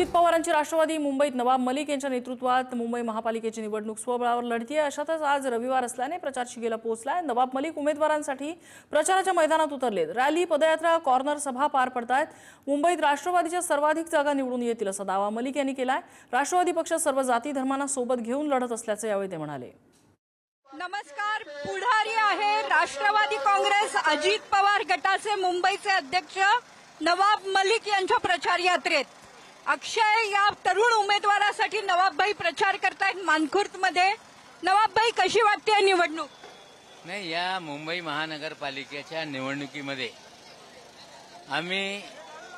अजित पवारांची राष्ट्रवादी मुंबईत नवाब मलिक यांच्या नेतृत्वात मुंबई महापालिकेची निवडणूक स्वबळावर लढतीये. अशातच आज रविवार असल्याने प्रचार शिगेला पोहोचलाय. नवाब मलिक उमेदवारांसाठी प्रचाराच्या मैदानात उतरलेत. रॅली पदयात्रा कॉर्नर सभा पार पडतायत. मुंबईत राष्ट्रवादीच्या सर्वाधिक जागा निवडून येतील असा दावा मलिक यांनी केलाय. राष्ट्रवादी पक्ष सर्व जाती धर्मांना सोबत घेऊन लढत असल्याचं यावेळी ते म्हणाले. नमस्कार. पुढारी आहे राष्ट्रवादी काँग्रेस अजित पवार गटाचे मुंबईचे अध्यक्ष नवाब मलिक यांच्या प्रचार यात्रेत. अक्षय या तरुण उमेदवारासाठी नवाबभाई प्रचार करतायत मानखुर्दमध्ये. नवाबभाई कशी वाटते निवडणूक? नाही या मुंबई महानगरपालिकेच्या निवडणुकीमध्ये आम्ही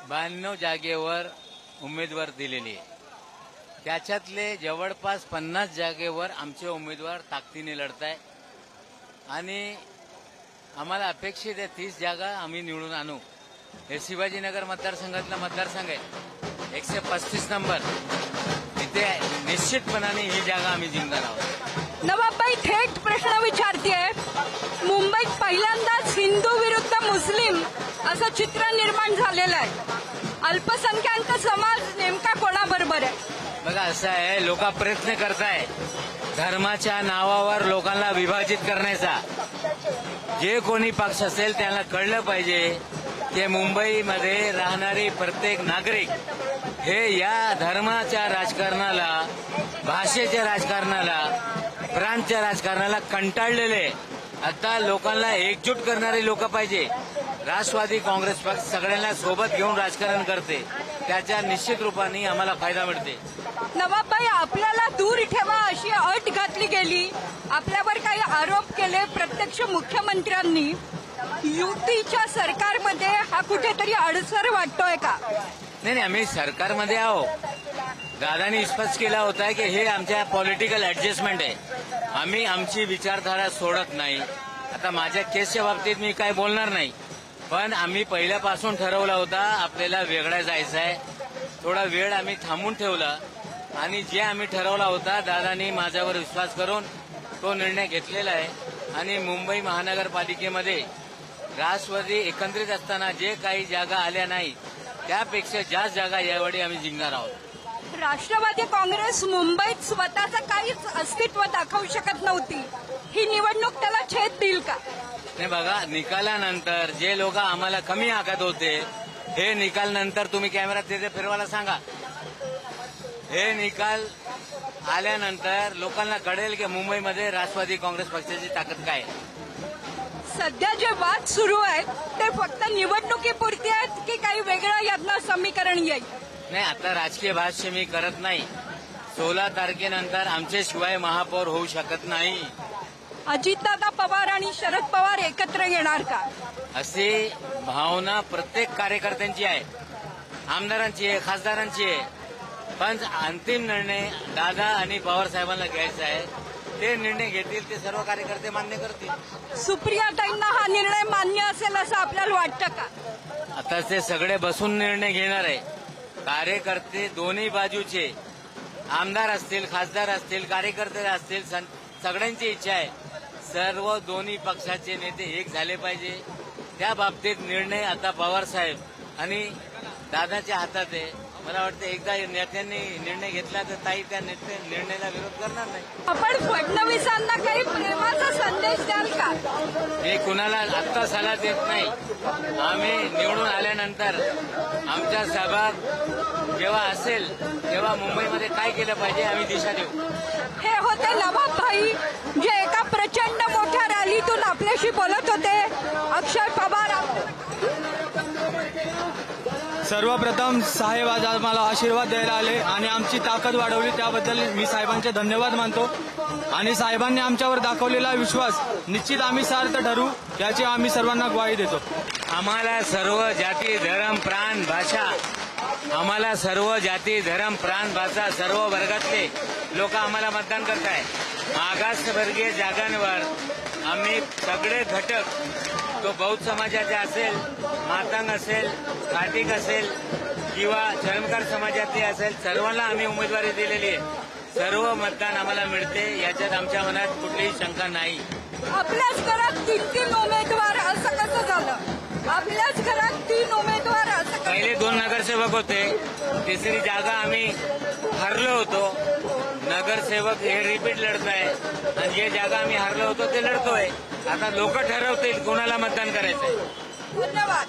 ब्याण्णव जागेवर उमेदवार दिलेले आहे. त्याच्यातले जवळपास पन्नास जागेवर आमचे उमेदवार ताकदीने लढत आहे आणि आम्हाला अपेक्षित आहे तीस जागा आम्ही निवडून आणू. हे शिवाजीनगर मतदारसंघातला मतदारसंघ आहे. एकशे पस्तीस नंबर. तिथे निश्चितपणाने ही जागा आम्ही जिंकणार आहोत. नवाबभाई थेट प्रश्न विचारतेय मुंबईत पहिल्यांदाच हिंदू विरुद्ध मुस्लिम असं चित्र निर्माण झालेलं आहे. अल्पसंख्याक समाज नेमका कोणाबरोबर आहे? बघा असं आहे लोक प्रयत्न करताय. धर्माच्या नावावर लोकांना विभाजित करण्याचा. जे कोणी पक्ष असेल त्यांना कळलं पाहिजे. की मुंबईमध्ये राहणारे प्रत्येक नागरिक हे या धर्माच्या राजकारणाला भाषेच्या राजकारणाला प्रांतच्या राजकारणाला कंटाळलेले आता लोकांना एकजूट करणारे लोक पाहिजे. राष्ट्रवादी काँग्रेस पक्ष सगळ्यांना सोबत घेऊन राजकारण करते. त्याच्या निश्चित रूपाने आम्हाला फायदा मिळते. नवाबाई आपल्याला दूर ठेवा अशी अट घातली गेली. आपल्यावर काही आरोप केले प्रत्यक्ष मुख्यमंत्र्यांनी. युतीच्या सरकारमध्ये हा कुठेतरी अडसर वाटतोय का? नाही नाही आम्ही सरकारमध्ये आहो दादानी स्पष्ट केला होता की हे आमच्या पॉलिटिकल ऍडजस्टमेंट आहे. आम्ही आमची विचारधारा सोडत नाही. आता माझ्या केसच्या बाबतीत मी काय बोलणार नाही. पण आम्ही पहिल्यापासून ठरवला होता आपल्याला वेगळा जायचं आहे. थोडा वेळ आम्ही थांबून ठेवला. आणि जे आम्ही ठरवला होता दादानी माझ्यावर विश्वास करून तो निर्णय घेतलेला आहे. आणि मुंबई महानगरपालिकेमध्ये राष्ट्रवादी एकत्रित असताना जे काही जागा आल्या नाही त्यापेक्षा जास्त जागा यावेळी आम्ही जिंकणार आहोत. राष्ट्रवादी काँग्रेस मुंबईत स्वतःचं काहीच अस्तित्व दाखवू शकत नव्हती. ही निवडणूक त्याला छेद देईल का? नाही बघा निकालानंतर जे लोक आम्हाला कमी आखत होते हे निकाल नंतर तुम्ही कॅमेरा तिथे फिरवायला सांगा. हे निकाल आल्यानंतर लोकांना कळेल की मुंबईमध्ये राष्ट्रवादी काँग्रेस पक्षाची ताकद काय आहे. सध्या जे वाद सुरू आहेत ते फक्त निवडणुकीपुरती आहेत की काही वेगळं यातनं समीकरण येईल? नाही आता राजकीय भाष्य मी करत नाही. सोळा तारखेनंतर आमच्याशिवाय महापौर होऊ शकत नाही. अजितदादा पवार आणि शरद पवार एकत्र येणार का? अशी भावना प्रत्येक कार्यकर्त्यांची आहे. आमदारांची आहे खासदारांची आहे. पण अंतिम निर्णय दादा आणि पवार साहेबांना घ्यायचा आहे. ते निर्णय घेतील ते सर्व कार्यकर्ते मान्य करतील. सुप्रियाताईंना हा निर्णय मान्य असेल असं आपल्याला वाटतं का? आता ते सगळे बसून निर्णय घेणार आहे. कार्यकर्ते दोन्ही बाजूचे आमदार असतील खासदार असतील कार्यकर्ते असतील सगळ्यांची इच्छा आहे. सर्व दोन्ही पक्षाचे नेते एक झाले पाहिजे. त्या बाबतीत निर्णय आता पवार साहेब आणि दादाच्या हातात आहे. मला वाटतं एकदा नेत्यांनी निर्णय घेतला तर ताई त्या निर्णयाला विरोध करणार नाही. आपण फडणवीसांना काही प्रेमाचा संदेश द्याल का? मी कुणाला आत्ता सल्ला देत नाही. आम्ही निवडून आल्यानंतर आमचा सहभाग जेव्हा असेल तेव्हा मुंबईमध्ये काय केलं पाहिजे आम्ही दिशा देऊ. हे होते नवाब भाई जे एका प्रचंड मोठ्या रॅलीतून आपल्याशी बोलत सर्वप्रथम साहेब आज आम्हाला आशीर्वाद द्यायला आले आणि आमची ताकद वाढवली. त्याबद्दल मी साहेबांचे धन्यवाद मानतो. आणि साहेबांनी आमच्यावर दाखवलेला विश्वास निश्चित आम्ही सार्थ ठरू याची आम्ही सर्वांना ग्वाही देतो. आम्हाला सर्व जाती धर्म प्राण भाषा आम्हाला सर्व जाती धर्म प्राण भाषा सर्व वर्गातले लोक आम्हाला मतदान करताय. मागासवर्गीय जागांवर आम्ही सगळे घटक तो बौद्ध समाजाचे असेल मातांग असेल कार्तिक असेल किंवा चरमकार समाजातली असेल सर्वांना आम्ही उमेदवारी दिलेली आहे. सर्व मतदान आम्हाला मिळते याच्यात आमच्या मनात कुठलीही शंका नाही. आपल्याच घरात तीन तीन उमेदवार असं कसं झालं? आपल्याच घरात तीन उमेदवार असं पहिले दोन नगर नगरसेवक होते. तिसरी जागा आम्ही हरलो होतो. नगरसेवक हे रिपीट लढत आहे आणि जे जागा आम्ही हरलो होतो ते लढतोय. आता लोक ठरवतील कोणाला मतदान करायचंय. धन्यवाद.